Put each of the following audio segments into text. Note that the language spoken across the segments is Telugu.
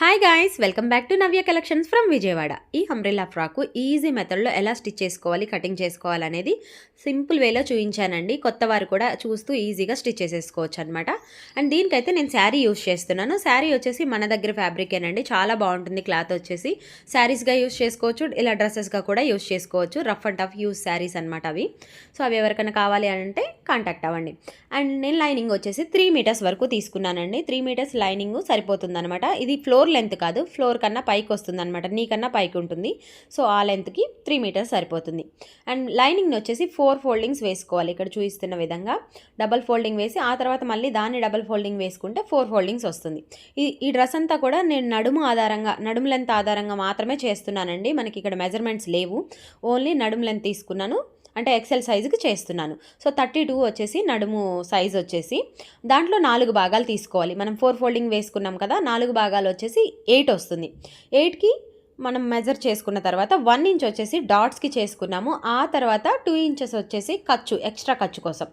Hi guys welcome back to Navya collections from Vijayawada ఈ అంబ్రెల్లా ఫ్రాకు ఈజీ మెథడ్లో ఎలా స్టిచ్ చేసుకోవాలి కటింగ్ చేసుకోవాలి అనేది సింపుల్ వేలో చూపించానండి. కొత్త వారు కూడా చూస్తూ ఈజీగా స్టిచ్ చేసేసుకోవచ్చు అనమాట అండ్ దీనికైతే నేను శారీ యూస్ చేస్తున్నాను. శారీ వచ్చేసి మన దగ్గర ఫ్యాబ్రికేనండి చాలా బాగుంటుంది క్లాత్ వచ్చేసి. శారీస్గా యూస్ చేసుకోవచ్చు. ఇలా డ్రెస్సెస్గా కూడా యూస్ చేసుకోవచ్చు. Rough and tough use saris అనమాట అవి. సో అవి ఎవరికైనా కావాలి అని అంటే కాంటాక్ట్ అవ్వండి. అండ్ నేను లైనింగ్ వచ్చేసి త్రీ మీటర్స్ వరకు తీసుకున్నానండి. త్రీ మీటర్స్ లైనింగ్ సరిపోతుందనమాట ఇది ఫ్లోర్ లెంత్ కాదు ఫ్లోర్ కన్నా పైకి వస్తుంది అనమాట నీకన్నా పైకి ఉంటుంది. సో ఆ లెంత్కి త్రీ మీటర్స్ సరిపోతుంది. అండ్ లైనింగ్ని వచ్చేసి ఫోర్ ఫోల్డింగ్స్ వేసుకోవాలి. ఇక్కడ చూపిస్తున్న విధంగా డబల్ ఫోల్డింగ్ వేసి ఆ తర్వాత మళ్ళీ దాన్ని డబల్ ఫోల్డింగ్ వేసుకుంటే ఫోర్ ఫోల్డింగ్స్ వస్తుంది. ఈ ఈ డ్రెస్ అంతా కూడా నేను నడుము ఆధారంగా నడుము లెంత్ ఆధారంగా మాత్రమే చేస్తున్నానండి. మనకి ఇక్కడ మెజర్మెంట్స్ లేవు. ఓన్లీ నడుము లెంత్ తీసుకున్నాను. అంటే ఎక్సెల్ సైజుకి చేస్తున్నాను. సో థర్టీ టూ వచ్చేసి నడుము సైజ్ వచ్చేసి. దాంట్లో నాలుగు భాగాలు తీసుకోవాలి. మనం ఫోర్ ఫోల్డింగ్ వేసుకున్నాం కదా నాలుగు భాగాలు వచ్చేసి ఎయిట్ వస్తుంది. ఎయిట్కి మనం మెజర్ చేసుకున్న తర్వాత వన్ ఇంచ్ వచ్చేసి డాట్స్కి చేసుకున్నాము. ఆ తర్వాత టూ ఇంచెస్ వచ్చేసి ఖర్చు ఎక్స్ట్రా ఖర్చు కోసం.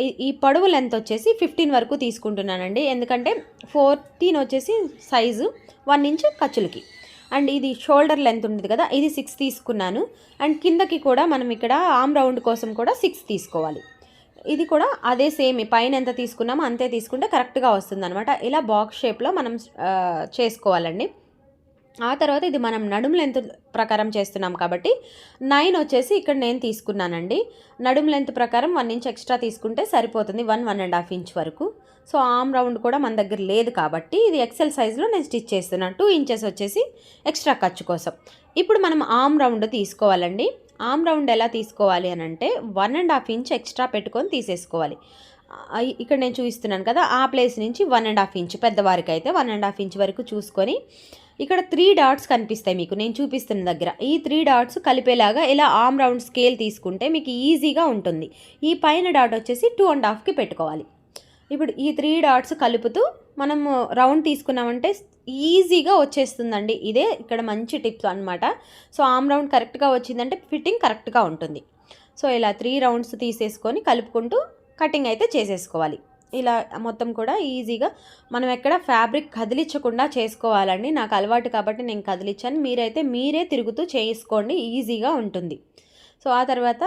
ఈ- పొడవు లెంత్ వచ్చేసి ఫిఫ్టీన్ వరకు తీసుకుంటున్నానండి. ఎందుకంటే ఫోర్టీన్ వచ్చేసి సైజు వన్ ఇంచ్ ఖర్చులకి. అండ్ ఇది షోల్డర్ లెంత్ ఉంటుంది కదా ఇది సిక్స్ తీసుకున్నాను. అండ్ కిందకి కూడా మనం ఇక్కడ ఆమ్ రౌండ్ కోసం కూడా సిక్స్ తీసుకోవాలి. ఇది కూడా అదే సేమ్ పైన ఎంత తీసుకున్నామో అంతే తీసుకుంటే కరెక్ట్గా వస్తుంది అనమాట ఇలా బాక్స్ షేప్లో మనం చేసుకోవాలండి. ఆ తర్వాత ఇది మనం నడుము లెంత్ ప్రకారం చేస్తున్నాం కాబట్టి నైన్ వచ్చేసి ఇక్కడ నేను తీసుకున్నానండి. నడుము లెంత్ ప్రకారం వన్ ఇంచ్ ఎక్స్ట్రా తీసుకుంటే సరిపోతుంది one one and half inch వరకు. సో ఆమ్ రౌండ్ కూడా మన దగ్గర లేదు కాబట్టి ఇది ఎక్సెల్ సైజులో నేను స్టిచ్ చేస్తున్నాను టూ ఇంచెస్ వచ్చేసి ఎక్స్ట్రా ఖర్చు కోసం. ఇప్పుడు మనం ఆమ్ రౌండ్ తీసుకోవాలండి. ఆమ్ రౌండ్ ఎలా తీసుకోవాలి అని అంటే one and half inch extra పెట్టుకొని తీసేసుకోవాలి. ఇక్కడ నేను చూపిస్తున్నాను కదా ఆ ప్లేస్ నుంచి వన్ అండ్ హాఫ్ ఇంచ్ పెద్దవారికి అయితే వన్ అండ్ హాఫ్ ఇంచ్ వరకు చూసుకొని ఇక్కడ త్రీ డాట్స్ కనిపిస్తాయి మీకు. నేను చూపిస్తున్న దగ్గర. ఈ త్రీ డాట్స్ కలిపేలాగా ఇలా ఆమ్ రౌండ్ స్కేల్ తీసుకుంటే మీకు ఈజీగా ఉంటుంది. ఈ పైన డాట్ వచ్చేసి టూ అండ్ హాఫ్కి పెట్టుకోవాలి. ఇప్పుడు ఈ త్రీ డాట్స్ కలుపుతూ మనం uh, రౌండ్ తీసుకున్నామంటే ఈజీగా వచ్చేస్తుందండి. ఇదే ఇక్కడ మంచి టిప్స్ అనమాట సో ఆమ్ రౌండ్ కరెక్ట్గా వచ్చిందంటే ఫిట్టింగ్ కరెక్ట్గా ఉంటుంది. సో ఇలా త్రీ రౌండ్స్ తీసేసుకొని కలుపుకుంటూ కటింగ్ అయితే చేసేసుకోవాలి. ఇలా మొత్తం కూడా ఈజీగా మనం ఎక్కడ ఫ్యాబ్రిక్ కదిలించకుండా చేసుకోవాలండి. నాకు అలవాటు కాబట్టి నేను కదిలించాను. మీరైతే మీరే తిరుగుతూ చేసుకోండి. ఈజీగా ఉంటుంది. సో ఆ తర్వాత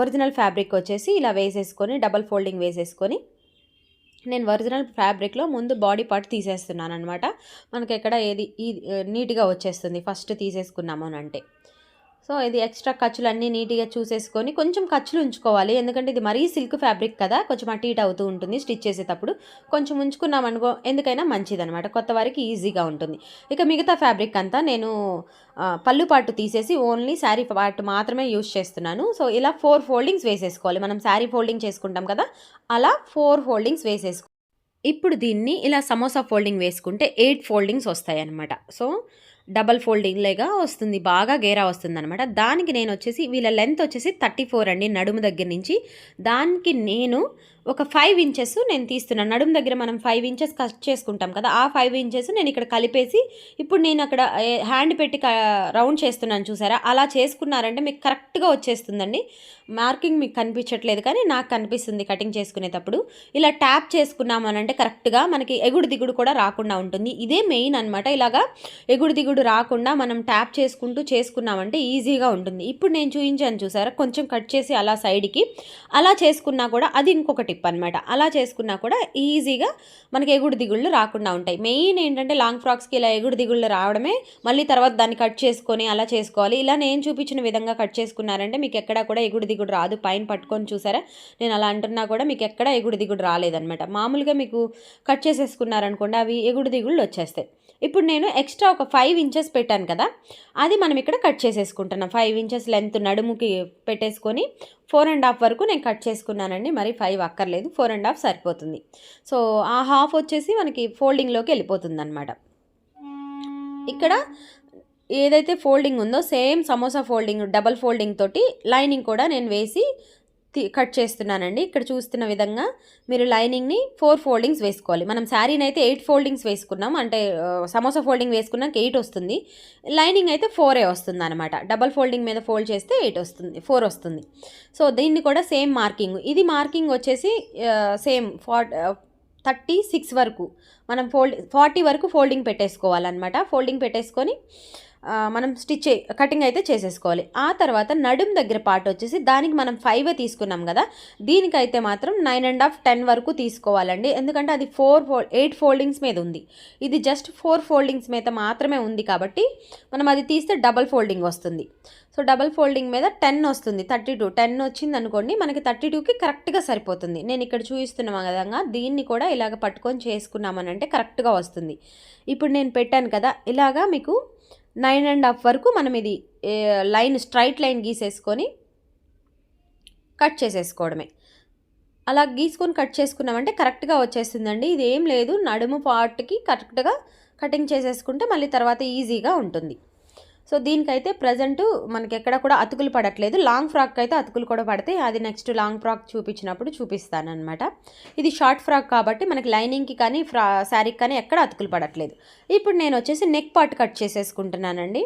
ఒరిజినల్ ఫ్యాబ్రిక్ వచ్చేసి ఇలా వేసేసుకొని డబల్ ఫోల్డింగ్ వేసేసుకొని నేను ఒరిజినల్ ఫ్యాబ్రిక్లో ముందు బాడీ పార్ట్ తీసేస్తున్నాను అనమాట మనకి ఎక్కడ ఏది ఈ నీట్గా వచ్చేస్తుంది. ఫస్ట్ తీసేసుకున్నాము అంటే. సో ఇది ఎక్స్ట్రా ఖర్చులు అన్నీ నీట్గా చూసేసుకొని కొంచెం ఖర్చులు ఉంచుకోవాలి. ఎందుకంటే ఇది మరీ సిల్క్ ఫ్యాబ్రిక్ కదా కొంచెం అటు ఇటు అవుతూ ఉంటుంది స్టిచ్ చేసేటప్పుడు. కొంచెం ఉంచుకున్నాం అనుకో ఎందుకైనా మంచిదనమాట కొత్త వారికి ఈజీగా ఉంటుంది. ఇక మిగతా ఫ్యాబ్రిక్ అంతా నేను పళ్ళు పాటు తీసేసి ఓన్లీ శారీ పాటు మాత్రమే యూజ్ చేస్తున్నాను. సో ఇలా ఫోర్ ఫోల్డింగ్స్ వేసేసుకోవాలి. మనం శారీ ఫోల్డింగ్ చేసుకుంటాం కదా అలా ఫోర్ ఫోల్డింగ్స్ వేసేసుకో. ఇప్పుడు దీన్ని ఇలా సమోసా ఫోల్డింగ్ వేసుకుంటే ఎయిట్ ఫోల్డింగ్స్ వస్తాయి అనమాట సో డబల్ ఫోల్డింగ్ లేగా వస్తుంది బాగా గేరా వస్తుంది అనమాట దానికి నేను వచ్చేసి వీళ్ళ లెంత్ వచ్చేసి థర్టీ ఫోర్ అండి నడుము దగ్గర నుంచి. దానికి నేను ఒక ఫైవ్ ఇంచెస్ నేను తీస్తున్నాను. నడుము దగ్గర మనం ఫైవ్ ఇంచెస్ కట్ చేసుకుంటాం కదా ఆ ఫైవ్ ఇంచెస్ నేను ఇక్కడ కలిపేసి ఇప్పుడు నేను అక్కడ హ్యాండ్ పెట్టి రౌండ్ చేస్తున్నాను చూసారా? అలా చేసుకున్నారంటే మీకు కరెక్ట్గా వచ్చేస్తుందండి. మార్కింగ్ మీకు కనిపించట్లేదు కానీ నాకు కనిపిస్తుంది కటింగ్ చేసుకునేటప్పుడు. ఇలా ట్యాప్ చేసుకున్నామనంటే కరెక్ట్గా మనకి ఎగుడు దిగుడు కూడా రాకుండా ఉంటుంది. ఇదే మెయిన్ అనమాట ఇలాగా ఎగుడు దిగుడు రాకుండా మనం ట్యాప్ చేసుకుంటూ చేసుకున్నామంటే ఈజీగా ఉంటుంది. ఇప్పుడు నేను చూపించాను చూసారా? కొంచెం కట్ చేసి అలా సైడ్కి అలా చేసుకున్నా కూడా అది ఇంకొకటి టిప్ అనమాట అలా చేసుకున్నా కూడా ఈజీగా మనకి ఎగుడు దిగుళ్ళు రాకుండా ఉంటాయి. మెయిన్ ఏంటంటే లాంగ్ ఫ్రాక్స్కి ఇలా ఎగుడు దిగుళ్ళు రావడమే మళ్ళీ తర్వాత దాన్ని కట్ చేసుకొని అలా చేసుకోవాలి. ఇలా నేను చూపించిన విధంగా కట్ చేసుకున్నారంటే మీకు ఎక్కడ కూడా ఎగుడు దిగుడు రాదు. పైన పట్టుకొని చూసారా? నేను అలా అంటున్నా కూడా మీకు ఎక్కడ ఎగుడు దిగుడు రాలేదనమాట మామూలుగా మీకు కట్ చేసేసుకున్నారనుకోండి అవి ఎగుడు దిగుళ్ళు వచ్చేస్తాయి. ఇప్పుడు నేను ఎక్స్ట్రా ఒక ఫైవ్ ఇంచెస్ పెట్టాను కదా అది మనం ఇక్కడ కట్ చేసేసుకుంటున్నాం. ఫైవ్ ఇంచెస్ లెంత్ నడుముకి పెట్టేసుకొని ఫోర్ అండ్ హాఫ్ వరకు నేను కట్ చేసుకున్నానండి. మరి ఫైవ్ అక్కర్లేదు ఫోర్ అండ్ హాఫ్ సరిపోతుంది. సో ఆ హాఫ్ వచ్చేసి మనకి ఫోల్డింగ్లోకి వెళ్ళిపోతుంది అనమాట ఇక్కడ ఏదైతే ఫోల్డింగ్ ఉందో same samosa folding double folding తోటి లైనింగ్ కూడా నేను వేసి కట్ చేస్తున్నానండి. ఇక్కడ చూస్తున్న విధంగా మీరు లైనింగ్ని ఫోర్ ఫోల్డింగ్స్ వేసుకోవాలి. మనం శారీని అయితే ఎయిట్ ఫోల్డింగ్స్ వేసుకున్నాం. అంటే సమోసా ఫోల్డింగ్ వేసుకున్నాక ఎయిట్ వస్తుంది. లైనింగ్ అయితే ఫోరే వస్తుంది అనమాట డబల్ ఫోల్డింగ్ మీద ఫోల్డ్ చేస్తే ఎయిట్ వస్తుంది ఫోర్ వస్తుంది. సో దీన్ని కూడా సేమ్ మార్కింగ్. ఇది మార్కింగ్ వచ్చేసి సేమ్ ఫార్ థర్టీ సిక్స్ వరకు మనం ఫోల్డ్ ఫార్టీ వరకు ఫోల్డింగ్ పెట్టేసుకోవాలన్నమాట. ఫోల్డింగ్ పెట్టేసుకొని మనం స్టిచ్ కటింగ్ అయితే చేసేసుకోవాలి. ఆ తర్వాత నడుం దగ్గర పార్ట్ వచ్చేసి దానికి మనం ఫైవ్ తీసుకున్నాం కదా దీనికైతే మాత్రం నైన్ అండ్ హాఫ్ టెన్ వరకు తీసుకోవాలండి. ఎందుకంటే అది ఫోర్ ఫో ఎయిట్ ఫోల్డింగ్స్ మీద ఉంది. ఇది జస్ట్ ఫోర్ ఫోల్డింగ్స్ మీద మాత్రమే ఉంది కాబట్టి మనం అది తీస్తే డబల్ ఫోల్డింగ్ వస్తుంది. సో డబల్ ఫోల్డింగ్ మీద టెన్ వస్తుంది థర్టీ టూ టెన్ వచ్చింది అనుకోండి మనకి థర్టీ టూకి కరెక్ట్గా సరిపోతుంది. నేను ఇక్కడ చూపిస్తున్న విధంగా దీన్ని కూడా ఇలాగ పట్టుకొని చేసుకున్నామనంటే కరెక్ట్గా వస్తుంది. ఇప్పుడు నేను పెట్టాను కదా ఇలాగా మీకు నైన్ అండ్ హాఫ్ వరకు మనం ఇది లైన్ స్ట్రైట్ లైన్ గీసేసుకొని కట్ చేసేసుకోవడమే. అలా గీసుకొని కట్ చేసుకున్నామంటే కరెక్ట్గా వచ్చేస్తుందండి. ఇది ఏం లేదు నడుము పార్ట్కి కరెక్ట్గా కటింగ్ చేసేసుకుంటే మళ్ళీ తర్వాత ఈజీగా ఉంటుంది. సో దీనికైతే ప్రజెంట్ మనకి ఎక్కడ కూడా అతుకులు పడట్లేదు. లాంగ్ ఫ్రాక్ అయితే అతుకులు కూడా పడతాయి. అది నెక్స్ట్ లాంగ్ ఫ్రాక్ చూపించినప్పుడు చూపిస్తాను అనమాట ఇది షార్ట్ ఫ్రాక్ కాబట్టి మనకి లైనింగ్కి కానీ ఫ్రా శారీకి కానీ ఎక్కడ అతుకులు పడట్లేదు. ఇప్పుడు నేను వచ్చేసి నెక్ పార్ట్ కట్ చేసేసుకుంటున్నానండి.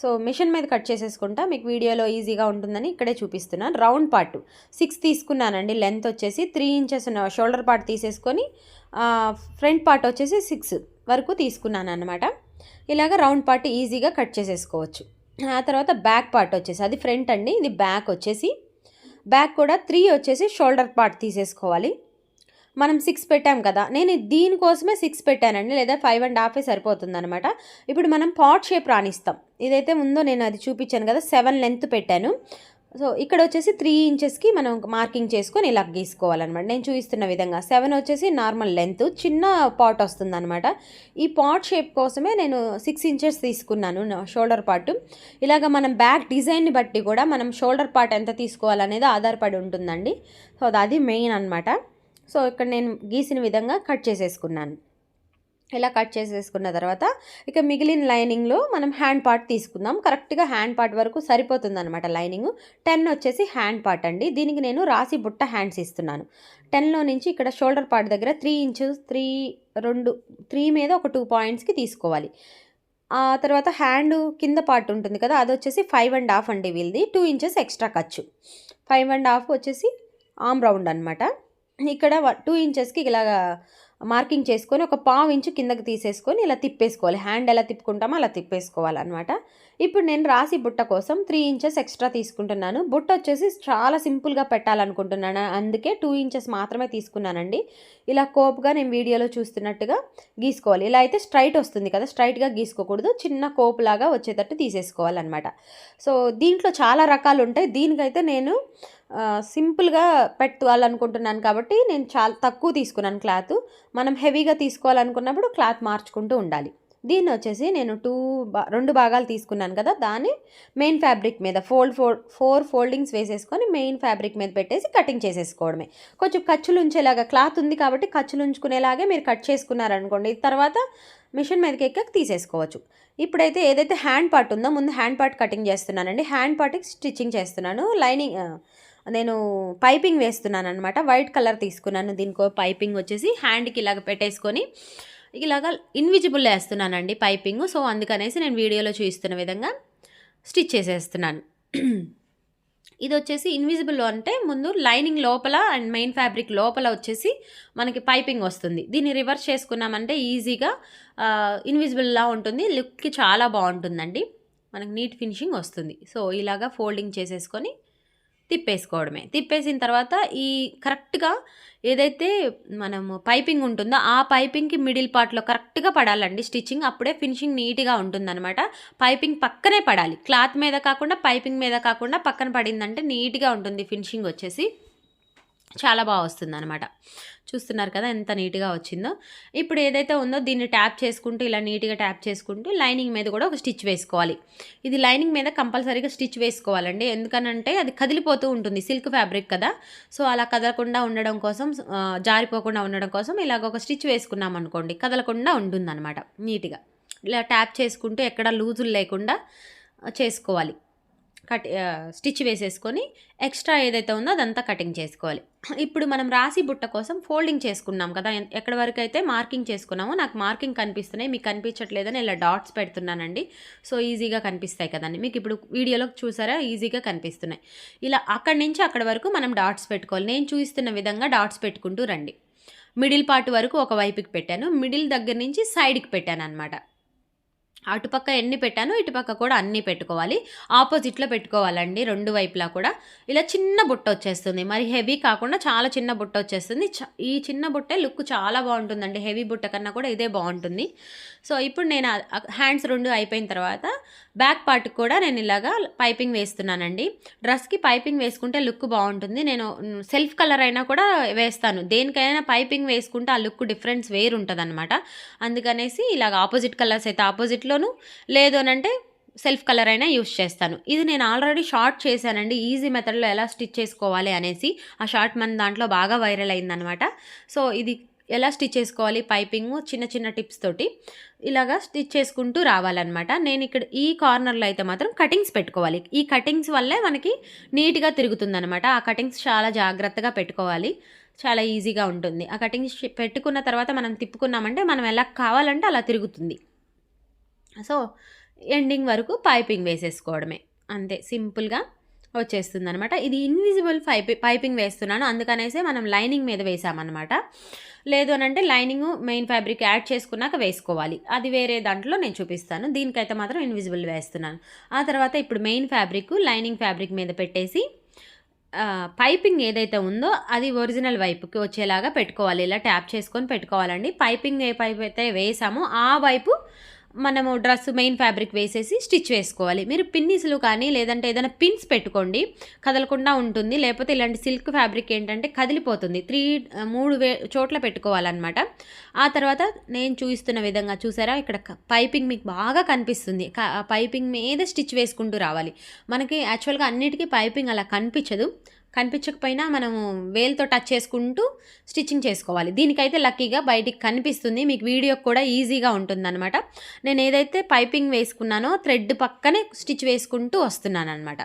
సో మిషన్ మీద కట్ చేసేసుకుంటా. మీకు వీడియోలో ఈజీగా ఉంటుందని ఇక్కడే చూపిస్తున్నాను. రౌండ్ పార్ట్ సిక్స్ తీసుకున్నానండి. లెంత్ వచ్చేసి త్రీ ఇంచెస్ ఉన్న షోల్డర్ పార్ట్ తీసేసుకొని ఫ్రంట్ పార్ట్ వచ్చేసి సిక్స్ వరకు తీసుకున్నాను అనమాట ఇలాగ రౌండ్ పార్ట్ ఈజీగా కట్ చేసేసుకోవచ్చు. ఆ తర్వాత బ్యాక్ పార్ట్ వచ్చేసి అది ఫ్రంట్ అండి ఇది బ్యాక్ వచ్చేసి. బ్యాక్ కూడా త్రీ వచ్చేసి షోల్డర్ పార్ట్ తీసేసుకోవాలి. మనం సిక్స్ పెట్టాం కదా నేను దీనికోసమే సిక్స్ పెట్టానండి లేదా ఫైవ్ అండ్ హాఫే సరిపోతుంది అనమాట ఇప్పుడు మనం పాట్ షేప్ రాణిస్తాం. ఇదైతే ముందో నేను అది చూపించాను కదా సెవెన్ లెంత్ పెట్టాను. సో ఇక్కడ వచ్చేసి త్రీ ఇంచెస్కి మనం మార్కింగ్ చేసుకొని ఇలా గీసుకోవాలన్నమాట. నేను చూపిస్తున్న విధంగా సెవెన్ వచ్చేసి నార్మల్ లెంత్ చిన్న పాట్ వస్తుందన్నమాట. ఈ పాట్ షేప్ కోసమే నేను సిక్స్ ఇంచెస్ తీసుకున్నాను షోల్డర్ పార్ట్ ఇలాగ మనం బ్యాక్ డిజైన్ని బట్టి కూడా మనం షోల్డర్ పార్ట్ ఎంత తీసుకోవాలనేది ఆధారపడి ఉంటుందండి. సో అది మెయిన్ అనమాట సో ఇక్కడ నేను గీసిన విధంగా కట్ చేసేసుకున్నాను. ఇలా కట్ చేసేసుకున్న తర్వాత ఇక మిగిలిన లైనింగ్లో మనం హ్యాండ్ పార్ట్ తీసుకుందాం. కరెక్ట్గా హ్యాండ్ పార్ట్ వరకు సరిపోతుంది అనమాట లైనింగ్. టెన్ వచ్చేసి హ్యాండ్ పార్ట్ అండి. దీనికి నేను రాసి బుట్ట హ్యాండ్స్ ఇస్తున్నాను. టెన్లో నుంచి ఇక్కడ షోల్డర్ పార్ట్ దగ్గర త్రీ ఇంచెస్ త్రీ రెండు త్రీ మీద ఒక టూ పాయింట్స్కి తీసుకోవాలి. ఆ తర్వాత హ్యాండ్ కింద పార్ట్ ఉంటుంది కదా అది వచ్చేసి ఫైవ్ అండ్ హాఫ్ అండి వీళ్ళది. టూ ఇంచెస్ ఎక్స్ట్రా ఖర్చు. ఫైవ్ అండ్ హాఫ్ వచ్చేసి ఆమ్ రౌండ్ అనమాట ఇక్కడ టూ ఇంచెస్కి ఇలాగా మార్కింగ్ చేసుకొని ఒక పావు ఇంచు కిందకి తీసేసుకొని ఇలా తిప్పేసుకోవాలి. హ్యాండ్ ఎలా తిప్పుకుంటామో అలా తిప్పేసుకోవాలన్నమాట. ఇప్పుడు నేను రాసి బుట్ట కోసం త్రీ ఇంచెస్ ఎక్స్ట్రా తీసుకుంటున్నాను. బుట్ట వచ్చేసి చాలా సింపుల్గా పెట్టాలనుకుంటున్నాను. అందుకే టూ ఇంచెస్ మాత్రమే తీసుకున్నానండి. ఇలా కోప్గా నేను వీడియోలో చూస్తున్నట్టుగా గీసుకోవాలి. ఇలా అయితే స్ట్రైట్ వస్తుంది కదా స్ట్రైట్గా గీసుకోకూడదు. చిన్న కోపులాగా వచ్చేటట్టు తీసేసుకోవాలన్నమాట. సో దీంట్లో చాలా రకాలు ఉంటాయి. దీనికైతే నేను సింపుల్గా పెట్టుకోవాలనుకుంటున్నాను కాబట్టి నేను చాలా తక్కువ తీసుకున్నాను క్లాత్. మనం హెవీగా తీసుకోవాలనుకున్నప్పుడు క్లాత్ మార్చుకుంటూ ఉండాలి. దీన్ని వచ్చేసి నేను టూ బా రెండు భాగాలు తీసుకున్నాను కదా దాన్ని మెయిన్ ఫ్యాబ్రిక్ మీద ఫోల్డ్ ఫోర్ ఫోర్ ఫోల్డింగ్స్ వేసేసుకొని మెయిన్ ఫ్యాబ్రిక్ మీద పెట్టేసి కటింగ్ చేసేసుకోవడమే. కొంచెం ఖర్చులు ఉంచేలాగా క్లాత్ ఉంది కాబట్టి ఖర్చులు ఉంచుకునేలాగే మీరు కట్ చేసుకున్నారనుకోండి తర్వాత మిషన్ మీదకి ఎక్కక తీసేసుకోవచ్చు. ఇప్పుడైతే ఏదైతే హ్యాండ్ పార్ట్ ఉందో ముందు హ్యాండ్ పార్ట్ కటింగ్ చేస్తున్నానండి. హ్యాండ్ పార్ట్కి స్టిచ్చింగ్ చేస్తున్నాను. లైనింగ్ నేను పైపింగ్ వేస్తున్నాను అనమాట వైట్ కలర్ తీసుకున్నాను. దీనికో పైపింగ్ వచ్చేసి హ్యాండ్కి ఇలాగ పెట్టేసుకొని ఇలాగా ఇన్విజిబుల్ వేస్తున్నానండి పైపింగ్ సో అందుకనేసి నేను వీడియోలో చూపిస్తున్న విధంగా స్టిచ్ చేసేస్తున్నాను. ఇది వచ్చేసి ఇన్విజిబుల్ అంటే ముందు లైనింగ్ లోపల అండ్ మెయిన్ ఫ్యాబ్రిక్ లోపల వచ్చేసి మనకి పైపింగ్ వస్తుంది. దీన్ని రివర్స్ చేసుకున్నామంటే ఈజీగా ఇన్విజిబుల్లా ఉంటుంది. లుక్కి చాలా బాగుంటుందండి. మనకి నీట్ ఫినిషింగ్ వస్తుంది. సో ఇలాగా ఫోల్డింగ్ చేసేసుకొని తిప్పేసుకోవడమే. తిప్పేసిన తర్వాత ఈ కరెక్ట్గా ఏదైతే మనము పైపింగ్ ఉంటుందో ఆ పైపింగ్కి మిడిల్ పార్ట్లో కరెక్ట్గా పడాలండి స్టిచ్చింగ్. అప్పుడే ఫినిషింగ్ నీట్గా ఉంటుందన్నమాట. పైపింగ్ పక్కనే పడాలి. క్లాత్ మీద కాకుండా పైపింగ్ మీద కాకుండా పక్కన పడిందంటే నీట్గా ఉంటుంది ఫినిషింగ్ వచ్చేసి. చాలా బాగా వస్తుంది అనమాట చూస్తున్నారు కదా ఎంత నీట్గా వచ్చిందో. ఇప్పుడు ఏదైతే ఉందో దీన్ని ట్యాప్ చేసుకుంటూ ఇలా నీట్గా ట్యాప్ చేసుకుంటూ లైనింగ్ మీద కూడా ఒక స్టిచ్ వేసుకోవాలి. ఇది లైనింగ్ మీద కంపల్సరీగా స్టిచ్ వేసుకోవాలండి. ఎందుకనంటే అది కదిలిపోతూ ఉంటుంది. సిల్క్ ఫ్యాబ్రిక్ కదా. సో అలా కదలకుండా ఉండడం కోసం జారిపోకుండా ఉండడం కోసం ఇలాగ ఒక స్టిచ్ వేసుకున్నాం అనుకోండి కదలకుండా ఉంటుందన్నమాట నీట్గా. ఇలా ట్యాప్ చేసుకుంటూ ఎక్కడ లూజులు లేకుండా చేసుకోవాలి. కట్ స్టిచ్ వేసేసుకొని ఎక్స్ట్రా ఏదైతే ఉందో అదంతా కటింగ్ చేసుకోవాలి. ఇప్పుడు మనం రాసి బుట్ట కోసం ఫోల్డింగ్ చేసుకున్నాం కదా ఎక్కడి వరకు అయితే మార్కింగ్ చేసుకున్నామో నాకు మార్కింగ్ కనిపిస్తున్నాయి మీకు కనిపించట్లేదని ఇలా డాట్స్ పెడుతున్నానండి. సో ఈజీగా కనిపిస్తాయి కదండి. మీకు ఇప్పుడు వీడియోలో చూసారా ఈజీగా కనిపిస్తున్నాయి. ఇలా అక్కడి నుంచి అక్కడి వరకు మనం డాట్స్ పెట్టుకోవాలి. నేను చూపిస్తున్న విధంగా డాట్స్ పెట్టుకుంటూ రండి. మిడిల్ పార్ట్ వరకు ఒక వైపుకి పెట్టాను. మిడిల్ దగ్గర నుంచి సైడ్కి పెట్టాను అనమాట అటుపక్క ఎన్ని పెట్టానో ఇటుపక్క కూడా అన్నీ పెట్టుకోవాలి. ఆపోజిట్లో పెట్టుకోవాలండి రెండు వైపులా కూడా. ఇలా చిన్న బుట్ట వచ్చేస్తుంది. మరి హెవీ కాకుండా చాలా చిన్న బుట్ట వచ్చేస్తుంది. ఈ చిన్న బుట్టే లుక్ చాలా బాగుంటుందండి. హెవీ బుట్ట కన్నా కూడా ఇదే బాగుంటుంది. సో ఇప్పుడు నేను హ్యాండ్స్ రెండు అయిపోయిన తర్వాత బ్యాక్ పార్ట్ కూడా నేను ఇలాగా పైపింగ్ వేస్తున్నానండి. డ్రెస్కి పైపింగ్ వేసుకుంటే లుక్ బాగుంటుంది. నేను సెల్ఫ్ కలర్ అయినా కూడా వేస్తాను. దేనికైనా పైపింగ్ వేసుకుంటే ఆ లుక్ డిఫరెన్స్ వేరు ఉంటుంది అనమాట అందుకనేసి ఇలాగ ఆపోజిట్ కలర్స్ అయితే ఆపోజిట్లో ఆపోజిట్లోను లేదు అని అంటే సెల్ఫ్ కలర్ అయినా యూస్ చేస్తాను. ఇది నేను ఆల్రెడీ షార్ట్ చేశానండి. ఈజీ మెథడ్లో ఎలా స్టిచ్ చేసుకోవాలి అనేసి ఆ షార్ట్ మన దాంట్లో బాగా వైరల్ అయిందనమాట. సో ఇది ఎలా స్టిచ్ చేసుకోవాలి? పైపింగ్ చిన్న చిన్న టిప్స్ తోటి ఇలాగా స్టిచ్ చేసుకుంటూ రావాలన్నమాట నేను ఇక్కడ ఈ కార్నర్లో అయితే మాత్రం కటింగ్స్ పెట్టుకోవాలి. ఈ కటింగ్స్ వల్లే మనకి నీట్గా తిరుగుతుందనమాట. ఆ కటింగ్స్ చాలా జాగ్రత్తగా పెట్టుకోవాలి. చాలా ఈజీగా ఉంటుంది. ఆ కటింగ్స్ పెట్టుకున్న తర్వాత మనం తిప్పుకున్నామంటే మనం ఎలా కావాలంటే అలా తిరుగుతుంది. సో ఎండింగ్ వరకు పైపింగ్ వేసేసుకోవడమే. అంతే సింపుల్గా వచ్చేస్తుంది అనమాట ఇది ఇన్విజిబుల్ పైపి పైపింగ్ వేస్తున్నాను. అందుకనేసే మనం లైనింగ్ మీద వేసామన్నమాట. లేదు అని అంటే లైనింగ్ మెయిన్ ఫ్యాబ్రిక్ యాడ్ చేసుకున్నాక వేసుకోవాలి. అది వేరే దాంట్లో నేను చూపిస్తాను. దీనికైతే మాత్రం ఇన్విజిబుల్ వేస్తున్నాను. ఆ తర్వాత ఇప్పుడు మెయిన్ ఫ్యాబ్రిక్ లైనింగ్ ఫ్యాబ్రిక్ మీద పెట్టేసి పైపింగ్ ఏదైతే ఉందో అది ఒరిజినల్ వైపుకి వచ్చేలాగా పెట్టుకోవాలి. ఇలా ట్యాప్ చేసుకొని పెట్టుకోవాలండి. పైపింగ్ ఏ పైపు అయితే వేసామో ఆ వైపు మనము డ్రెస్ మెయిన్ ఫ్యాబ్రిక్ వేసేసి స్టిచ్ వేసుకోవాలి. మీరు పిన్నిస్లు కానీ లేదంటే ఏదైనా పిన్స్ పెట్టుకోండి. కదలకుండా ఉంటుంది. లేకపోతే ఇలాంటి సిల్క్ ఫ్యాబ్రిక్ ఏంటంటే కదిలిపోతుంది. త్రీ మూడు వే చోట్ల పెట్టుకోవాలన్నమాట. ఆ తర్వాత నేను చూపిస్తున్న విధంగా చూసారా? ఇక్కడ పైపింగ్ మీకు బాగా కనిపిస్తుంది. ఆ పైపింగ్ మీద స్టిచ్ వేసుకుంటూ రావాలి. మనకి యాక్చువల్గా అన్నిటికీ పైపింగ్ అలా కనిపించదు. కనిపించకపోయినా మనము వేల్తో టచ్ చేసుకుంటూ స్టిచ్చింగ్ చేసుకోవాలి. దీనికైతే లక్కీగా బయటికి కనిపిస్తుంది. మీకు వీడియో కూడా ఈజీగా ఉంటుందన్నమాట. నేను ఏదైతే పైపింగ్ వేసుకున్నానో థ్రెడ్ పక్కనే స్టిచ్ వేసుకుంటూ వస్తున్నాను అనమాట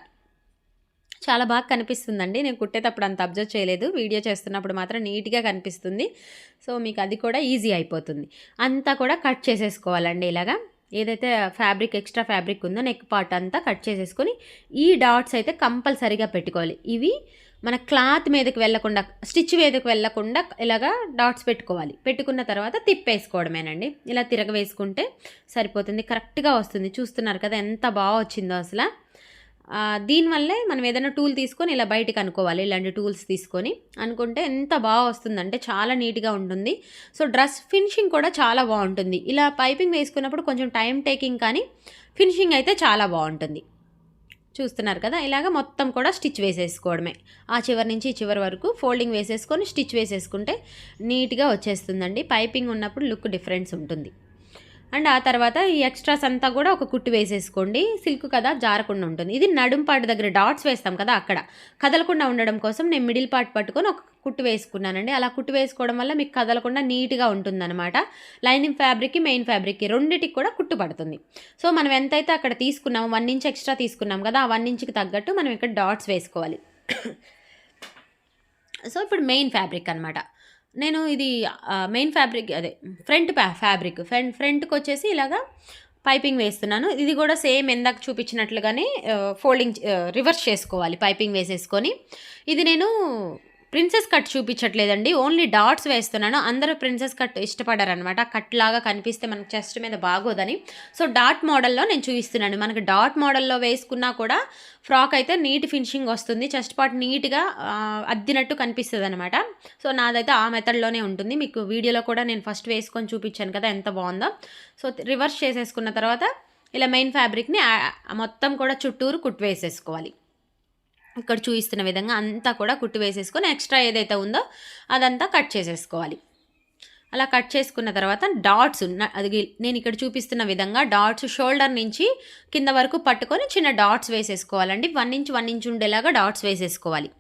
చాలా బాగా కనిపిస్తుందండి. నేను కుట్టేటప్పుడు అంత అబ్జర్వ్ చేయలేదు. వీడియో చేస్తున్నప్పుడు మాత్రం నీట్గా కనిపిస్తుంది. సో మీకు అది కూడా ఈజీ అయిపోతుంది. అంతా కూడా కట్ చేసేసుకోవాలండి ఇలాగా. ఏదైతే ఫ్యాబ్రిక్ ఎక్స్ట్రా ఫ్యాబ్రిక్ ఉందో నెక్ పార్ట్ అంతా కట్ చేసేసుకొని ఈ డాట్స్ అయితే కంపల్సరీగా పెట్టుకోవాలి. ఇవి మన క్లాత్ మీదకి వెళ్ళకుండా స్టిచ్ మీదకి వెళ్ళకుండా ఇలాగా డాట్స్ పెట్టుకోవాలి. పెట్టుకున్న తర్వాత తిప్పేసుకోవడమేనండి. ఇలా తిరగవేసుకుంటే సరిపోతుంది. కరెక్ట్గా వస్తుంది. చూస్తున్నారు కదా ఎంత బాగా వచ్చిందో అసలు. దీనివల్లే మనం ఏదైనా టూల్ తీసుకొని ఇలా బయటకు అనుకోవాలి ఇలాంటి టూల్స్ తీసుకొని అనుకుంటే ఎంత బాగా వస్తుందంటే చాలా నీట్గా ఉంటుంది. సో డ్రెస్ ఫినిషింగ్ కూడా చాలా బాగుంటుంది. ఇలా పైపింగ్ వేసుకున్నప్పుడు కొంచెం టైం టేకింగ్ కానీ ఫినిషింగ్ అయితే చాలా బాగుంటుంది. చూస్తున్నారు కదా? ఇలాగ మొత్తం కూడా స్టిచ్ వేసేసుకోవడమే. ఆ చివరి నుంచి చివరి వరకు ఫోల్డింగ్ వేసేసుకొని స్టిచ్ వేసేసుకుంటే నీట్గా వచ్చేస్తుందండి. పైపింగ్ ఉన్నప్పుడు లుక్ డిఫరెన్స్ ఉంటుంది. అండ్ ఆ తర్వాత ఈ ఎక్స్ట్రాస్ అంతా కూడా ఒక కుట్టు వేసేసుకోండి. సిల్క్ కదా జారకుండా ఉంటుంది. ఇది నడుం దగ్గర డాట్స్ వేస్తాం కదా అక్కడ. కదలకుండా ఉండడం కోసం నేను మిడిల్ పార్ట్ పట్టుకొని ఒక కుట్టు వేసుకున్నానండి. అలా కుట్టు వేసుకోవడం వల్ల మీకు కదలకుండా నీట్గా ఉంటుందన్నమాట. లైనింగ్ ఫ్యాబ్రిక్కి మెయిన్ ఫ్యాబ్రిక్కి రెండిటికి కూడా కుట్టు పడుతుంది. సో మనం ఎంతైతే అక్కడ తీసుకున్నామో వన్ ఇంచ్ ఎక్స్ట్రా తీసుకున్నాం కదా ఆ వన్ ఇంచ్కి తగ్గట్టు మనం ఇక్కడ డాట్స్ వేసుకోవాలి. సో ఇప్పుడు మెయిన్ ఫ్యాబ్రిక్ అనమాట నేను ఇది మెయిన్ ఫ్యాబ్రిక్ అదే ఫ్రంట్ ఫ్యాబ్రిక్ ఫ్రంట్ ఫ్రంట్కి వచ్చేసి ఇలాగా పైపింగ్ వేస్తున్నాను. ఇది కూడా సేమ్ ఎందాక చూపించినట్లుగానే ఫోల్డింగ్ రివర్స్ చేసుకోవాలి. పైపింగ్ వేసేసుకొని. ఇది నేను ప్రిన్సెస్ కట్ చూపించట్లేదండి. ఓన్లీ డాట్స్ వేస్తున్నాను. అందరూ ప్రిన్సెస్ కట్ ఇష్టపడారనమాట కట్ లాగా కనిపిస్తే మనకు చెస్ట్ మీద బాగోదని. సో డాట్ మోడల్లో నేను చూపిస్తున్నాను. మనకు డాట్ మోడల్లో వేసుకున్నా కూడా ఫ్రాక్ అయితే నీట్ ఫినిషింగ్ వస్తుంది. చెస్ట్ పార్ట్ నీట్గా అద్దినట్టు కనిపిస్తుంది అనమాట సో నాదైతే ఆ మెథడ్లోనే ఉంటుంది. మీకు వీడియోలో కూడా నేను ఫస్ట్ వేసుకొని చూపించాను కదా ఎంత బాగుందో. సో రివర్స్ చేసేసుకున్న తర్వాత ఇలా మెయిన్ ఫ్యాబ్రిక్ని మొత్తం కూడా చుట్టూరు కుట్టు వేసేసుకోవాలి. ఇక్కడ చూపిస్తున్న విధంగా అంతా కూడా కుట్టు వేసేసుకొని ఎక్స్ట్రా ఏదైతే ఉందో అదంతా కట్ చేసేసుకోవాలి. అలా కట్ చేసుకున్న తర్వాత డాట్స్ అది నేను ఇక్కడ చూపిస్తున్న విధంగా డాట్స్ షోల్డర్ నుంచి కింద వరకు పట్టుకొని చిన్న డాట్స్ వేసేసుకోవాలండి. వన్ ఇంచ్ వన్ ఇంచ్ ఉండేలాగా డాట్స్ వేసేసుకోవాలి.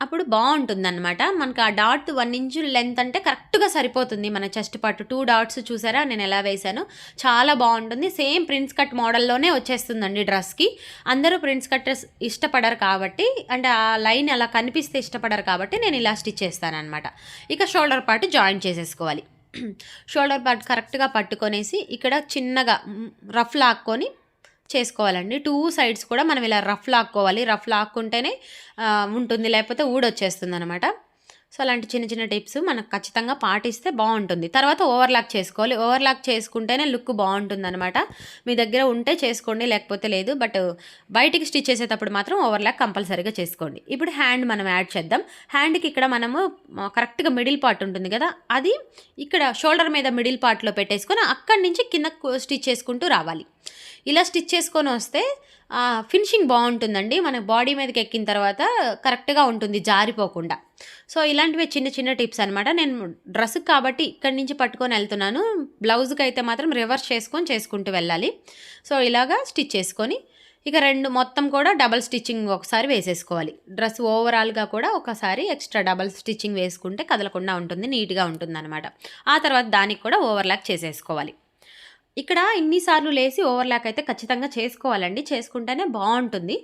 అప్పుడు బాగుంటుందన్నమాట. మనకు ఆ డాట్ వన్ ఇంచ్ లెంత్ అంటే కరెక్ట్గా సరిపోతుంది మన చెస్ట్ పట్టు టూ డాట్స్ చూసారా? నేను ఎలా వేశాను? చాలా బాగుంటుంది. సేమ్ ప్రిన్స్ కట్ మోడల్లోనే వచ్చేస్తుందండి డ్రెస్కి. అందరూ ప్రిన్స్ కట్ ఇష్టపడరు కాబట్టి అంటే ఆ లైన్ అలా కనిపిస్తే ఇష్టపడరు కాబట్టి నేను ఇలా స్టిచ్ చేస్తానన్నమాట. ఇక షోల్డర్ పార్ట్ జాయిన్ చేసేసుకోవాలి. షోల్డర్ పార్ట్ కరెక్ట్గా పట్టుకొనేసి ఇక్కడ చిన్నగా రఫ్ లాక్కొని చేసుకోవాలండి. టూ సైడ్స్ కూడా మనం ఇలా రఫ్ లాక్కోవాలి. రఫ్ లాక్కుంటేనే ఉంటుంది. లేకపోతే ఊడొచ్చేస్తుంది అనమాట సో అలాంటి చిన్న చిన్న టిప్స్ మనకు ఖచ్చితంగా పాటిస్తే బాగుంటుంది. తర్వాత ఓవర్లాక్ చేసుకోవాలి. ఓవర్లాక్ చేసుకుంటేనే లుక్ బాగుంటుంది అనమాట మీ దగ్గర ఉంటే చేసుకోండి లేకపోతే లేదు. బట్ బయటికి స్టిచ్ చేసేటప్పుడు మాత్రం ఓవర్లాక్ కంపల్సరీగా చేసుకోండి. ఇప్పుడు హ్యాండ్ మనం యాడ్ చేద్దాం. హ్యాండ్కి ఇక్కడ మనము కరెక్ట్గా మిడిల్ పార్ట్ ఉంటుంది కదా అది ఇక్కడ షోల్డర్ మీద మిడిల్ పార్ట్లో పెట్టేసుకొని అక్కడి నుంచి కింద స్టిచ్ చేసుకుంటూ రావాలి. ఇలా స్టిచ్ చేసుకొని వస్తే ఫినిషింగ్ బాగుంటుందండి. మన బాడీ మీదకి ఎక్కిన తర్వాత కరెక్ట్గా ఉంటుంది జారిపోకుండా. సో ఇలాంటివి చిన్న చిన్న టిప్స్ అనమాట నేను డ్రెస్ కాబట్టి ఇక్కడి నుంచి పట్టుకొని వెళ్తున్నాను. బ్లౌజ్కి అయితే మాత్రం రివర్స్ చేసుకొని చేసుకుంటూ వెళ్ళాలి. సో ఇలాగా స్టిచ్ చేసుకొని ఇక రెండు మొత్తం కూడా డబల్ స్టిచ్చింగ్ ఒకసారి వేసేసుకోవాలి. డ్రెస్ ఓవరాల్గా కూడా ఒకసారి ఎక్స్ట్రా డబల్ స్టిచ్చింగ్ వేసుకుంటే కదలకుండా ఉంటుంది నీట్గా ఉంటుంది అనమాట ఆ తర్వాత దానికి కూడా ఓవర్లాక్ చేసేసుకోవాలి. ఇక్కడ ఇన్నిసార్లు లేసి ఓవర్లాక్ అయితే ఖచ్చితంగా చేసుకోవాలండి. చేసుకుంటేనే బాగుంటుంది.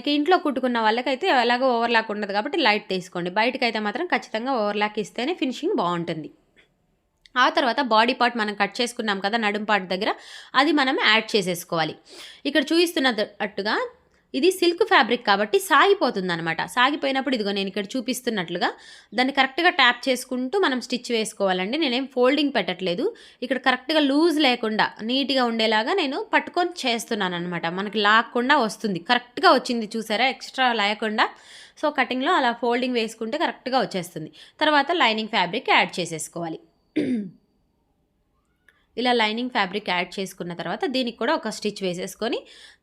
ఇక ఇంట్లో కుట్టుకున్న వాళ్ళకైతే ఎలాగో ఓవర్లాక్ ఉండదు కాబట్టి లైట్ తీసుకోండి. బయటకైతే మాత్రం ఖచ్చితంగా ఓవర్లాక్ ఇస్తేనే ఫినిషింగ్ బాగుంటుంది. ఆ తర్వాత బాడీ పార్ట్ మనం కట్ చేసుకున్నాం కదా నడుం పార్ట్ దగ్గర అది మనం యాడ్ చేసేసుకోవాలి. ఇక్కడ చూపిస్తున్నట్టుగా ఇది సిల్క్ ఫ్యాబ్రిక్ కాబట్టి సాగిపోతుంది అనమాట సాగిపోయినప్పుడు ఇదిగో నేను ఇక్కడ చూపిస్తున్నట్లుగా దాన్ని కరెక్ట్గా ట్యాప్ చేసుకుంటూ మనం స్టిచ్ వేసుకోవాలండి. నేనేం ఫోల్డింగ్ పెట్టట్లేదు. ఇక్కడ కరెక్ట్గా లూజ్ లేకుండా నీట్గా ఉండేలాగా నేను పట్టుకొని చేస్తున్నాను అనమాట మనకి లాక్కుండా వస్తుంది. కరెక్ట్గా వచ్చింది చూసారా? ఎక్స్ట్రా లేకుండా. సో కటింగ్లో అలా ఫోల్డింగ్ వేసుకుంటే కరెక్ట్గా వచ్చేస్తుంది. తర్వాత లైనింగ్ ఫ్యాబ్రిక్ యాడ్ చేసేసుకోవాలి. ఇలా లైనింగ్ ఫ్యాబ్రిక్ యాడ్ చేసుకున్న తర్వాత దీనికి కూడా ఒక స్టిచ్ వేసేసుకొని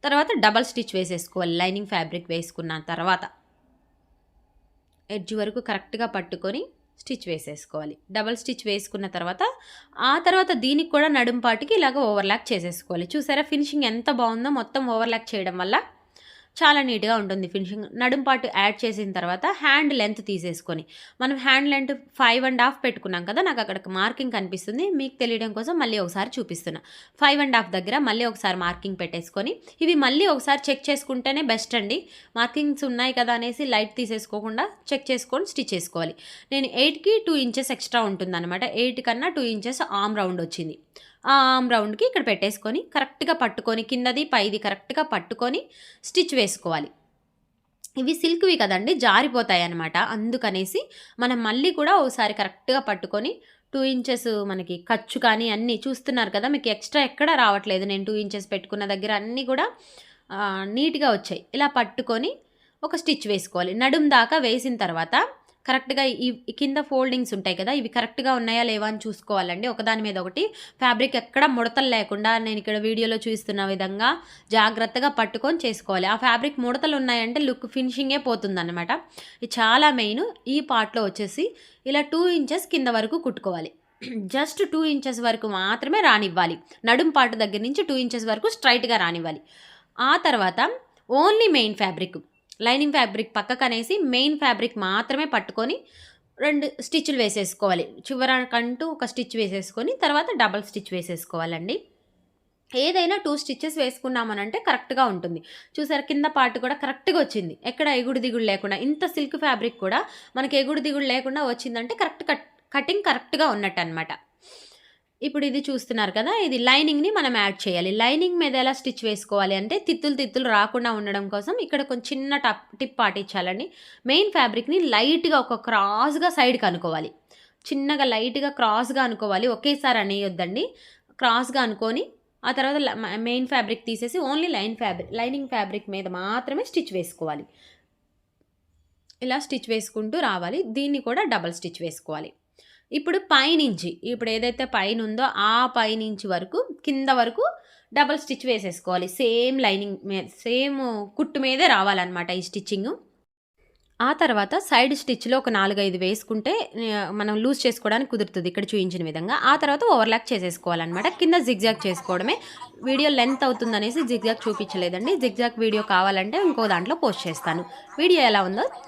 తర్వాత డబల్ స్టిచ్ వేసేసుకోవాలి. లైనింగ్ ఫ్యాబ్రిక్ వేసుకున్న తర్వాత ఎడ్జ్ వరకు కరెక్ట్గా పట్టుకొని స్టిచ్ వేసేసుకోవాలి. డబల్ స్టిచ్ వేసుకున్న తర్వాత ఆ తర్వాత దీనికి కూడా నడుంపాటికి ఇలాగ ఓవర్లాక్ చేసేసుకోవాలి. చూసారా ఫినిషింగ్ ఎంత బాగుందో మొత్తం ఓవర్లాక్ చేయడం వల్ల చాలా నీట్గా ఉంటుంది ఫినిషింగ్. నడుం పాటు యాడ్ చేసిన తర్వాత హ్యాండ్ లెంత్ తీసేసుకొని మనం hand length five and half పెట్టుకున్నాం కదా నాకు అక్కడ మార్కింగ్ కనిపిస్తుంది మీకు తెలియడం కోసం మళ్ళీ ఒకసారి చూపిస్తున్నా. ఫైవ్ అండ్ హాఫ్ దగ్గర మళ్ళీ ఒకసారి మార్కింగ్ పెట్టేసుకొని ఇవి మళ్ళీ ఒకసారి చెక్ చేసుకుంటేనే బెస్ట్ అండి. మార్కింగ్స్ ఉన్నాయి కదా అనేసి లైట్ తీసేసుకోకుండా చెక్ చేసుకొని స్టిచ్ చేసుకోవాలి. నేను ఎయిట్కి టూ ఇంచెస్ ఎక్స్ట్రా ఉంటుందన్నమాట. ఎయిట్ కన్నా టూ ఇంచెస్ ఆమ్ రౌండ్ వచ్చింది. ఆ ఆమ్ రౌండ్కి ఇక్కడ పెట్టేసుకొని కరెక్ట్గా పట్టుకొని కిందది పైది కరెక్ట్గా పట్టుకొని స్టిచ్ వేసుకోవాలి. ఇవి సిల్క్వి కదండి జారిపోతాయి అనమాట అందుకనేసి మనం మళ్ళీ కూడా ఒకసారి కరెక్ట్గా పట్టుకొని టూ ఇంచెస్ మనకి ఖర్చు కానీ అన్నీ చూస్తున్నారు కదా మీకు ఎక్స్ట్రా ఎక్కడ రావట్లేదు. నేను టూ ఇంచెస్ పెట్టుకున్న దగ్గర అన్నీ కూడా నీట్గా వచ్చాయి. ఇలా పట్టుకొని ఒక స్టిచ్ వేసుకోవాలి. నడుం దాకా వేసిన తర్వాత కరెక్ట్గా ఈ కింద ఫోల్డింగ్స్ ఉంటాయి కదా ఇవి కరెక్ట్గా ఉన్నాయా లేవా అని చూసుకోవాలండి. ఒకదాని మీద ఒకటి. ఫ్యాబ్రిక్ ఎక్కడ ముడతలు లేకుండా నేను ఇక్కడ వీడియోలో చూస్తున్న విధంగా జాగ్రత్తగా పట్టుకొని చేసుకోవాలి. ఆ ఫ్యాబ్రిక్ ముడతలు ఉన్నాయంటే లుక్ ఫినిషింగే పోతుందన్నమాట. ఇది చాలా మెయిన్. ఈ పార్ట్లో వచ్చేసి ఇలా టూ ఇంచెస్ కింద వరకు కుట్టుకోవాలి. జస్ట్ టూ ఇంచెస్ వరకు మాత్రమే రానివ్వాలి. నడుం పాటు దగ్గర నుంచి టూ ఇంచెస్ వరకు స్ట్రైట్గా రానివ్వాలి. ఆ తర్వాత only main fabric. Lining fabric పక్కకు అనేసి మెయిన్ ఫ్యాబ్రిక్ మాత్రమే పట్టుకొని రెండు స్టిచ్లు వేసేసుకోవాలి. చివరకంటూ ఒక స్టిచ్ వేసేసుకొని తర్వాత డబల్ స్టిచ్ వేసేసుకోవాలండి. ఏదైనా టూ స్టిచ్చెస్ వేసుకున్నామనంటే కరెక్ట్గా ఉంటుంది. చూసారు కింద పార్ట్ కూడా కరెక్ట్గా వచ్చింది. ఎక్కడ ఎగుడు దిగుడు లేకుండా ఇంత సిల్క్ ఫ్యాబ్రిక్ కూడా మనకి ఎగుడు దిగుడు లేకుండా వచ్చిందంటే కరెక్ట్ కట్ కటింగ్ కరెక్ట్గా ఉన్నట్టు అనమాట ఇప్పుడు ఇది చూస్తున్నారు కదా ఇది లైనింగ్ని మనం యాడ్ చేయాలి. లైనింగ్ మీద ఎలా స్టిచ్ వేసుకోవాలి అంటే తిత్తులు తిత్తులు రాకుండా ఉండడం కోసం ఇక్కడ కొంచెం చిన్న టప్ టిప్ పాటించాలండి. మెయిన్ ఫ్యాబ్రిక్ని లైట్గా ఒక క్రాస్గా సైడ్కి అనుకోవాలి. చిన్నగా లైట్గా క్రాస్గా అనుకోవాలి. ఒకేసారి అనేయొద్దండి. క్రాస్గా అనుకొని ఆ తర్వాత మెయిన్ ఫ్యాబ్రిక్ తీసేసి only line fabric lining fabric మీద మాత్రమే స్టిచ్ వేసుకోవాలి. ఇలా స్టిచ్ వేసుకుంటూ రావాలి. దీన్ని కూడా డబల్ స్టిచ్ వేసుకోవాలి. ఇప్పుడు పైనుంచి ఇప్పుడు ఏదైతే పైన ఉందో ఆ పైనుంచి వరకు కింద వరకు డబల్ స్టిచ్ వేసేసుకోవాలి. సేమ్ లైనింగ్ మీద సేమ్ కుట్టు మీదే రావాలన్నమాట ఈ స్టిచ్చింగ్. ఆ తర్వాత సైడ్ స్టిచ్లో ఒక నాలుగైదు వేసుకుంటే మనం లూజ్ చేసుకోవడానికి కుదురుతుంది ఇక్కడ చూపించిన విధంగా. ఆ తర్వాత ఓవర్లాక్ చేసేసుకోవాలన్నమాట. కింద జిగ్జాగ్ చేసుకోవడమే. వీడియో లెంత్ అవుతుందనేసి జిగ్జాగ్ చూపించలేదండి. జిగ్జాగ్ వీడియో కావాలంటే ఇంకో దాంట్లో పోస్ట్ చేస్తాను. వీడియో ఎలా ఉందో